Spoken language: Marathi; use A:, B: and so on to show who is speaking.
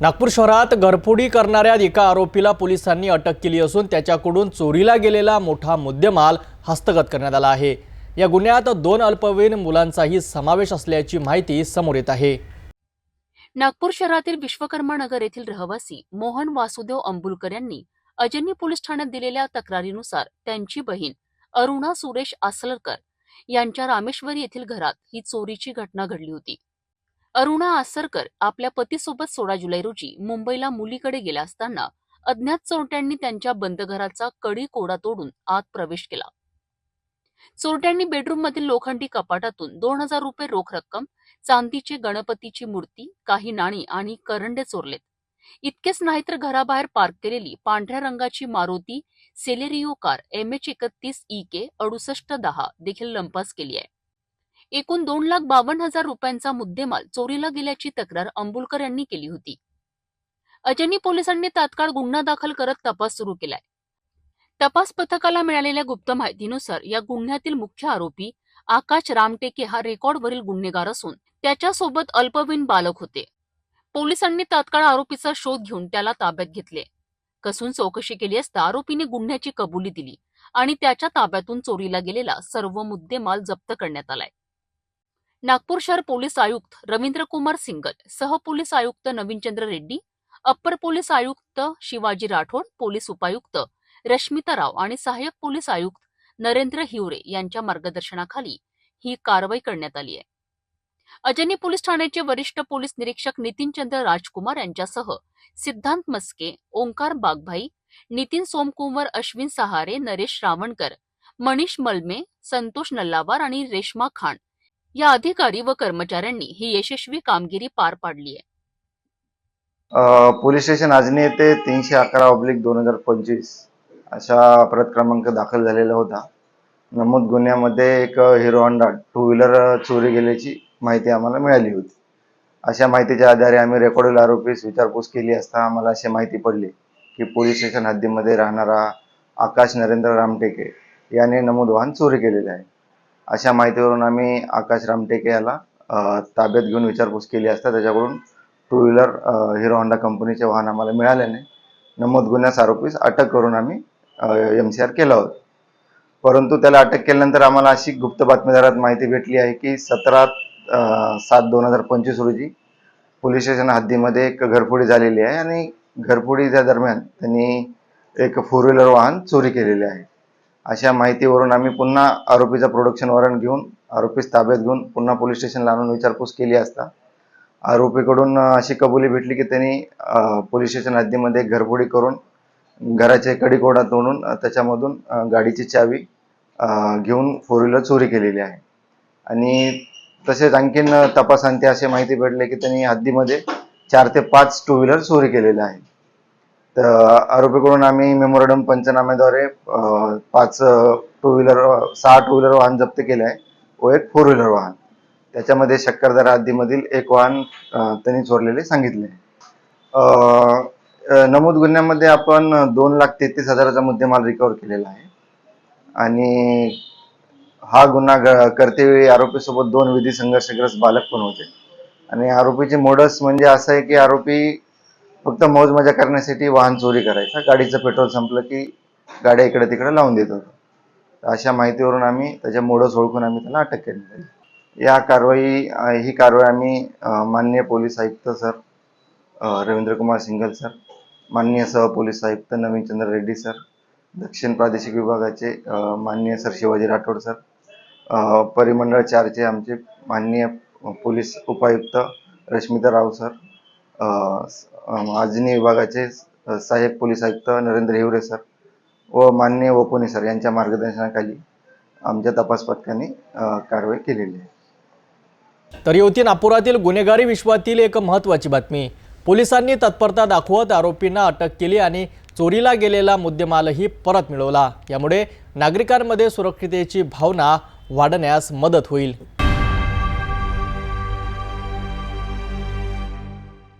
A: नागपूर शहरात घरफोडी करणाऱ्या एका आरोपीला पोलिसांनी अटक केली असून त्याच्याकडून चोरीला गेलेला मोठा मुद्देमाल हस्तगत करण्यात आला आहे. या गुन्ह्यात दोन अल्पवयीन मुलांचाही समावेश असल्याची माहिती समोर येत आहे.
B: नागपूर शहरातील विश्वकर्मा नगर येथील रहिवासी मोहन वासुदेव अंबुलकर यांनी अजनी पोलीस ठाण्यात दिलेल्या तक्रारीनुसार त्यांची बहीण अरुणा सुरेश आसलकर यांच्या रामेश्वरी येथील घरात ही चोरीची घटना घडली होती. अरुणा आसरकर आपल्या पतीसोबत सोळा जुलै रोजी मुंबईला मुलीकडे गेल्या असताना अज्ञात चोरट्यांनी त्यांच्या बंद घराचा कडी कोडा तोडून आत प्रवेश केला. चोरट्यांनी बेडरूम मधील लोखंडी कपाटातून दोन हजार रुपये रोख रक्कम चांदीचे गणपतीची मूर्ती काही नाणी आणि करंडे चोरलेत. इतकेच नाही तर घराबाहेर पार्क केलेली पांढऱ्या रंगाची Maruti Celerio car M H एकतीस ई के अडुसष्ट दहा देखील लंपास केली आहे. एकूण दोन लाख बावन्न हजार रुपयांचा मुद्देमाल चोरीला गेल्याची तक्रार अंबुलकर यांनी केली होती. अजनी पोलिसांनी तात्काळ गुन्हा दाखल करत तपास सुरू केलाय. तपास पथकाला मिळालेल्या गुप्त माहितीनुसार या गुन्ह्यातील मुख्य आरोपी आकाश रामटेके हा रेकॉर्डवरील गुन्हेगार असून त्याच्यासोबत अल्पवयीन बालक होते. पोलिसांनी तात्काळ आरोपीचा शोध घेऊन त्याला ताब्यात घेतले. कसून चौकशी केली असता आरोपीने गुन्ह्याची कबुली दिली आणि त्याच्या ताब्यातून चोरीला गेलेला सर्व मुद्देमाल जप्त करण्यात आलाय. नागपूर शहर पोलीस आयुक्त रवींद्र कुमार सिंगल सह पोलीस आयुक्त नवीनचंद्र रेड्डी अप्पर पोलीस आयुक्त शिवाजी राठोड पोलीस उपायुक्त रश्मिता राव आणि सहाय्यक पोलीस आयुक्त नरेंद्र हिवरे यांच्या मार्गदर्शनाखाली ही कारवाई करण्यात आली आहे. अजनी पोलीस ठाण्याचे वरिष्ठ पोलीस निरीक्षक नितीनचंद्र राजकुमार यांच्यासह सिद्धांत मस्के ओंकार बागभाई नितीन सोमकुंवर अश्विन सहारे नरेश रावणकर मनीष मलमे संतोष नल्लावार आणि रेश्मा खान या अधिकारी व कर्मचाऱ्यांनी ही यशस्वी कामगिरी पार पाडली आहे.
C: पोलीस स्टेशन आजनी येथे तीनशे अकरा ऑब्लिक दोन हजार पंचवीस अशा अपराध क्रमांक दाखल झालेला होता. नमूद गुन्ह्यामध्ये एक हिरो होंडा टू व्हीलर चोरी गेल्याची माहिती आम्हाला मिळाली होती. अशा माहितीच्या आधारे आम्ही रेकॉर्डेड आरोपीस विचारपूस केली असता आम्हाला अशी माहिती पडली की पोलीस स्टेशन हद्दीमध्ये राहणारा आकाश नरेंद्र रामटेके याने नमूद वाहन चोरी केलेले आहे. अशा माहितीवरून आम्ही आकाश रामटेके याला ताब्यात घेऊन विचारपूस केली असता. त्याच्याकडून टू व्हीलर हिरो होंडा कंपनीचे वाहन आम्हाला मिळाल्याने नमूद गुन्ह्यास आरोपीस अटक करून आम्ही एम सी आर केला होता. परंतु त्याला अटक केल्यानंतर आम्हाला अशी गुप्त बातमीदारात माहिती भेटली आहे की सतरा सात दोन हजार पंचवीस रोजी पोलीस स्टेशन हद्दीमध्ये एक घरफोडी झालेली आहे आणि घरफोडीच्या दरम्यान त्यांनी एक फोर व्हीलर वाहन चोरी केलेले आहे. अशा माहितीवरून आम्ही पुन्हा आरोपीचं प्रोडक्शन वॉरंट घेऊन आरोपीस ताब्यात घेऊन पुन्हा पोलीस स्टेशनला आणून विचारपूस केली असता. आरोपीकडून अशी कबुली भेटली की त्यांनी पोलीस स्टेशन हद्दीमध्ये घरफोडी करून घराचे कडीकोडा तोडून त्याच्यामधून गाडीची चावी घेऊन फोर व्हीलर चोरी केलेली आहे. आणि तसेच आणखीन तपासांती अशी माहिती भेटली की त्यांनी हद्दीमध्ये चार ते पाच टू व्हीलर चोरी केलेल्या आहेत. तर आरोपीकडून आम्ही मेमोरडम पंचनाम्याद्वारे पाच टू व्हीलर सहा टू व्हीलर वाहन जप्त केले आहे. व एक फोर व्हीलर वाहन. त्याच्यामध्ये शक्करदारा हद्दीमधील एक वाहन त्यांनी चोरलेले सांगितले. नमूद गुन्ह्यामध्ये आपण दोन लाख तेहतीस हजाराचा मुद्देमाल रिकवर केलेला आहे. आणि हा गुन्हा ग- करतेवेळी आरोपीसोबत दोन विधी संघर्षग्रस्त बालक पण होते. आणि आरोपीचे मोडस म्हणजे असं आहे की आरोपी फक्त मौज मजा करण्यासाठी वाहन चोरी करायचा. गाडीचं पेट्रोल संपलं की गाड्या इकडे तिकडे लावून देत होतो. अशा माहितीवरून आम्ही त्याच्या मोडस ओळखून आम्ही त्याला अटक केली. या कारवाई ही कारवाई आम्ही माननीय पोलीस आयुक्त सर रवींद्रकुमार रवींद्र कुमार सिंगल सर माननीय सह पोलीस आयुक्त नवीनचंद्र रेड्डी सर दक्षिण प्रादेशिक विभागाचे माननीय सर शिवाजी राठोड सर परिमंडळ चारचे आमचे माननीय पोलीस उपायुक्त रश्मिता राव सर अजनी विभागाचे सहाय्यक पोलीस आयुक्त नरेंद्र हिवरे सर व मान्य वपुने सर यांच्या मार्गदर्शनाखाली आमच्या तपास पथकाने कारवाई केलेली आहे.
A: तर ही होती नागपुरातील गुन्हेगारी विश्वातील एक महत्त्वाची बातमी. पोलिसांनी तत्परता दाखवत आरोपींना अटक केली आणि चोरीला गेलेला मुद्देमालही परत मिळवला. यामुळे नागरिकांमध्ये सुरक्षितेची भावना वाढण्यास मदत होईल.